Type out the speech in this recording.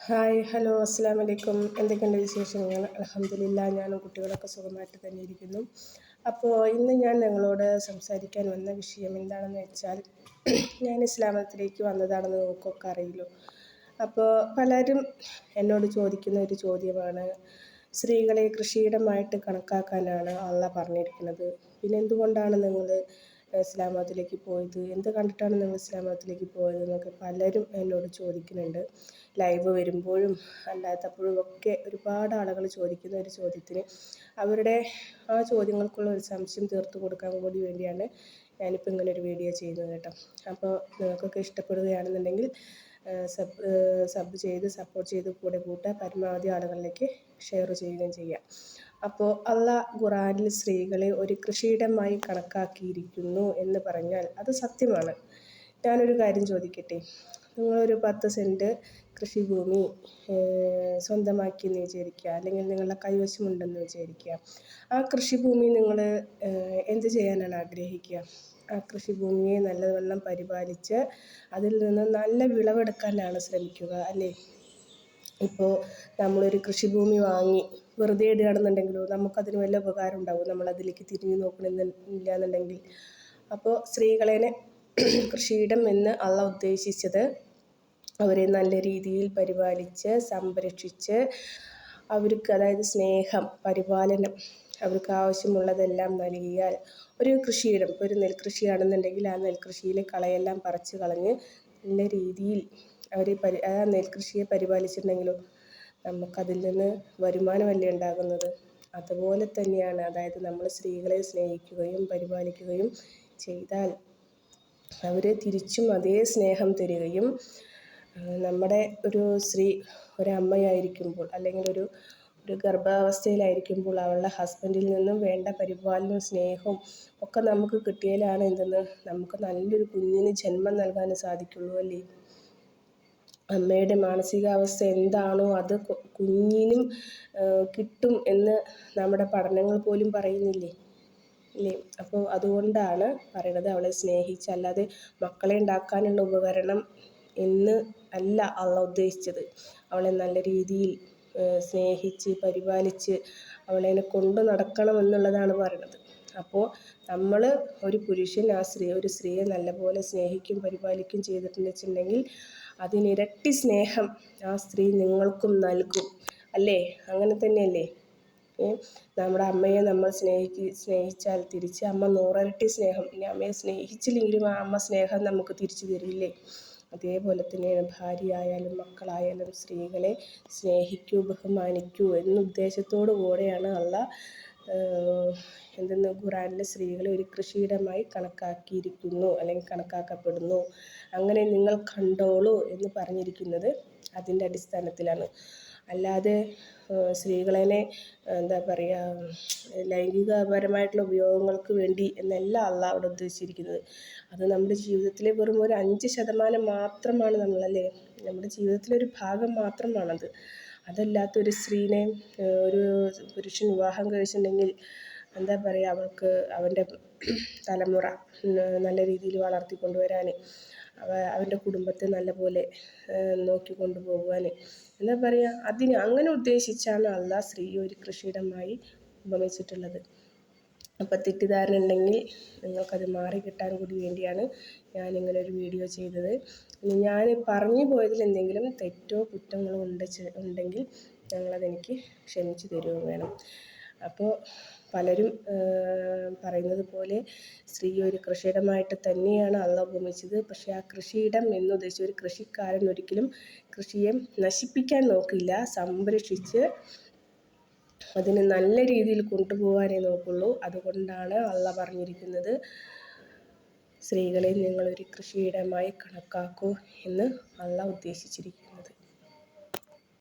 Hi hello അസ്സാം വലൈക്കും എന്തൊക്കെയുണ്ട് വിശേഷങ്ങൾ? അലഹമില്ല ഞാനും കുട്ടികളൊക്കെ സുഖമായിട്ട് തന്നെ ഇരിക്കുന്നു. അപ്പോൾ ഇന്ന് ഞാൻ നിങ്ങളോട് സംസാരിക്കാൻ വന്ന വിഷയം എന്താണെന്ന് വെച്ചാൽ ഞാൻ ഇസ്ലാമത്തിലേക്ക് വന്നതാണെന്ന് നിങ്ങൾക്കൊക്കെ അറിയില്ലോ. അപ്പോൾ പലരും എന്നോട് ചോദിക്കുന്ന ഒരു ചോദ്യമാണ് സ്ത്രീകളെ കൃഷിയിടമായിട്ട് കണക്കാക്കാനാണ് അള്ള പറഞ്ഞിരിക്കുന്നത്. പിന്നെ എന്തുകൊണ്ടാണ് നിങ്ങൾ ഇസ്ലാം പോയത്? എന്ത് കണ്ടിട്ടാണ് നിങ്ങൾ ഇസ്ലാം പോയത് എന്നൊക്കെ പലരും എന്നോട് ചോദിക്കുന്നുണ്ട്. ലൈവ് വരുമ്പോഴും അല്ലാത്തപ്പോഴും ഒക്കെ ഒരുപാട് ആളുകൾ ചോദിക്കുന്ന ഒരു ചോദ്യത്തിന് അവരുടെ ആ ചോദ്യങ്ങൾക്കുള്ള ഒരു സംശയം തീർത്തു കൊടുക്കാൻ കൂടി വേണ്ടിയാണ് ഞാനിപ്പോൾ ഇങ്ങനെ ഒരു വീഡിയോ ചെയ്യുന്നത് കേട്ടോ. അപ്പോൾ നിങ്ങൾക്കൊക്കെ ഇഷ്ടപ്പെടുകയാണെന്നുണ്ടെങ്കിൽ സബ് സബ് ചെയ്ത് സപ്പോർട്ട് ചെയ്ത് കൂടെ കൂട്ടുക. പരമാവധി ആളുകളിലേക്ക് ഷെയർ ചെയ്യുകയും ചെയ്യാം. അപ്പോൾ അള്ളാഹ് ഖുറാനിൽ സ്ത്രീകളെ ഒരു കൃഷിയിടമായി കണക്കാക്കിയിരിക്കുന്നു എന്ന് പറഞ്ഞാൽ അത് സത്യമാണ്. ഞാനൊരു കാര്യം ചോദിക്കട്ടെ? നിങ്ങളൊരു പത്ത് സെന്റ് കൃഷിഭൂമി സ്വന്തമാക്കി എന്ന് വിചാരിക്കുക അല്ലെങ്കിൽ നിങ്ങളുടെ കൈവശമുണ്ടെന്ന് വിചാരിക്കുക. ആ കൃഷിഭൂമി നിങ്ങൾ എന്ത് ചെയ്യാനാണ് ആഗ്രഹിക്കുക? ആ കൃഷിഭൂമിയെ നല്ലവണ്ണം പരിപാലിച്ച് അതിൽ നിന്ന് നല്ല വിളവെടുക്കാനാണ് ശ്രമിക്കുക അല്ലേ? ഇപ്പോൾ നമ്മളൊരു കൃഷിഭൂമി വാങ്ങി വെറുതെ ഇടുകയാണെന്നുണ്ടെങ്കിലോ നമുക്കതിന് വല്ല ഉപകാരം ഉണ്ടാവും നമ്മളതിലേക്ക് തിരിഞ്ഞു നോക്കണമെന്നില്ല എന്നുണ്ടെങ്കിൽ അപ്പോൾ സ്ത്രീകളെ കൃഷിയിടം എന്ന് അള്ള ഉദ്ദേശിച്ചത് അവരെ നല്ല രീതിയിൽ പരിപാലിച്ച് സംരക്ഷിച്ച് അവർക്ക് അതായത് സ്നേഹം പരിപാലനം അവർക്ക് ആവശ്യമുള്ളതെല്ലാം നൽകിയാൽ ഒരു കൃഷിയിടം ഇപ്പോൾ ഒരു നെൽകൃഷിയാണെന്നുണ്ടെങ്കിൽ ആ നെൽകൃഷിയിലെ കളയെല്ലാം പറിച്ച് കളഞ്ഞ് നല്ല രീതിയിൽ അവർ പരി ആ നെൽകൃഷിയെ പരിപാലിച്ചിട്ടുണ്ടെങ്കിലും നമുക്കതിൽ നിന്ന് വരുമാനമല്ലേ ഉണ്ടാകുന്നത്. അതുപോലെ തന്നെയാണ് അതായത് നമ്മൾ സ്ത്രീകളെ സ്നേഹിക്കുകയും പരിപാലിക്കുകയും ചെയ്താൽ അവർ തിരിച്ചും അതേ സ്നേഹം തരികയും നമ്മുടെ ഒരു സ്ത്രീ ഒരമ്മയായിരിക്കുമ്പോൾ അല്ലെങ്കിൽ ഒരു ഒരു ഗർഭാവസ്ഥയിലായിരിക്കുമ്പോൾ അവളുടെ ഹസ്ബൻഡിൽ നിന്നും വേണ്ട പരിപാലനവും സ്നേഹവും ഒക്കെ നമുക്ക് കിട്ടിയാലാണ് എന്തെന്ന് നമുക്ക് നല്ലൊരു കുഞ്ഞിന് ജന്മം നൽകാൻ സാധിക്കുള്ളൂ അല്ലേ? അമ്മയുടെ മാനസികാവസ്ഥ എന്താണോ അത് കുഞ്ഞിനും കിട്ടും എന്ന് നമ്മുടെ പഠനങ്ങൾ പോലും പറയുന്നില്ലേ? ഇല്ലേ? അപ്പോൾ അതുകൊണ്ടാണ് പറയണത് അവളെ സ്നേഹിച്ച് അല്ലാതെ മക്കളെ ഉണ്ടാക്കാനുള്ള ഉപകരണം എന്ന് അല്ല അള്ള ഉദ്ദേശിച്ചത്. അവളെ നല്ല രീതിയിൽ സ്നേഹിച്ച് പരിപാലിച്ച് അവളെ കൊണ്ട് നടക്കണം എന്നുള്ളതാണ് പറയണത്. അപ്പോൾ നമ്മൾ ഒരു പുരുഷൻ ആ സ്ത്രീ ഒരു സ്ത്രീയെ നല്ലപോലെ സ്നേഹിക്കും പരിപാലിക്കും ചെയ്തിട്ടുണ്ടെന്ന് വെച്ചിട്ടുണ്ടെങ്കിൽ അതിനിരട്ടി സ്നേഹം ആ സ്ത്രീ നിങ്ങൾക്കും നൽകും. അല്ലേ? അങ്ങനെ തന്നെയല്ലേ? നമ്മുടെ അമ്മയെ നമ്മൾ സ്നേഹിക്ക് സ്നേഹിച്ചാൽ തിരിച്ച് അമ്മ നൂറരട്ടി സ്നേഹം. ഇനി അമ്മയെ സ്നേഹിച്ചില്ലെങ്കിലും ആ അമ്മ സ്നേഹം നമുക്ക് തിരിച്ചു തരില്ലേ? അതേപോലെ തന്നെയാണ് ഭാര്യയായാലും മക്കളായാലും സ്ത്രീകളെ സ്നേഹിക്കൂ ബഹുമാനിക്കൂ എന്ന ഉദ്ദേശത്തോടു കൂടെയാണ് അള്ള ഖുറാനിലെ സ്ത്രീകളെ ഒരു കൃഷിയിടമായി കണക്കാക്കിയിരിക്കുന്നു അല്ലെങ്കിൽ കണക്കാക്കപ്പെടുന്നു. അങ്ങനെ നിങ്ങൾ കണ്ടോളൂ എന്ന് പറഞ്ഞിരിക്കുന്നത് അതിന്റെ അടിസ്ഥാനത്തിലാണ്. അല്ലാതെ സ്ത്രീകളെ എന്താ പറയുക ലൈംഗികപരമായിട്ടുള്ള ഉപയോഗങ്ങൾക്ക് വേണ്ടി എന്നല്ല അല്ല അവിടെ ഉദ്ദേശിച്ചിരിക്കുന്നത്. അത് നമ്മുടെ ജീവിതത്തിലെ വെറും ഒരു അഞ്ച് ശതമാനം മാത്രമാണ് നമ്മളല്ലേ? നമ്മുടെ ജീവിതത്തിലെ ഒരു ഭാഗം മാത്രമാണത്. അതല്ലാത്ത ഒരു സ്ത്രീനെ ഒരു പുരുഷൻ വിവാഹം കഴിച്ചിട്ടുണ്ടെങ്കിൽ എന്താ പറയുക അവൾക്ക് അവന്റെ തലമുറ നല്ല രീതിയിൽ വളർത്തിക്കൊണ്ടുവരാൻ അവ അവന്റെ കുടുംബത്തെ നല്ലപോലെ നോക്കിക്കൊണ്ട് പോകുവാൻ എന്താ പറയുക അതിന് അങ്ങനെ ഉദ്ദേശിച്ചാണ് അള്ളാഹ് സ്ത്രീയെ ഒരു കൃഷിയിടമായി ഉപമിച്ചിട്ടുള്ളത്. അപ്പോൾ തെറ്റിദ്ധാരണ ഉണ്ടെങ്കിൽ നിങ്ങൾക്കത് മാറി കിട്ടാൻ കൂടി വേണ്ടിയാണ് ഞാനിങ്ങനെ ഒരു വീഡിയോ ചെയ്തത്. ഞാൻ പറഞ്ഞു പോയതിൽ എന്തെങ്കിലും തെറ്റോ കുറ്റങ്ങളോ ഉണ്ട് ഉണ്ടെങ്കിൽ ഞങ്ങളതെനിക്ക് ക്ഷമിച്ച് തരുകയും വേണം. അപ്പോൾ പലരും പറയുന്നത് പോലെ സ്ത്രീ ഒരു കൃഷിയിടമായിട്ട് തന്നെയാണ് അള്ള ഉപമിച്ചത് പക്ഷേ ആ കൃഷിയിടം എന്നുദ്ദേശിച്ച് ഒരു കൃഷിക്കാരൻ ഒരിക്കലും കൃഷിയെ നശിപ്പിക്കാൻ നോക്കില്ല. സംരക്ഷിച്ച് അതിനെ നല്ല രീതിയിൽ കൊണ്ടുപോകാനേ നോക്കുള്ളൂ. അതുകൊണ്ടാണ് അള്ള പറഞ്ഞിരിക്കുന്നത് സ്ത്രീകളെ നിങ്ങളൊരു കൃഷിയിടമായി കണക്കാക്കൂ എന്ന് അള്ള ഉദ്ദേശിച്ചിരിക്കുന്നു.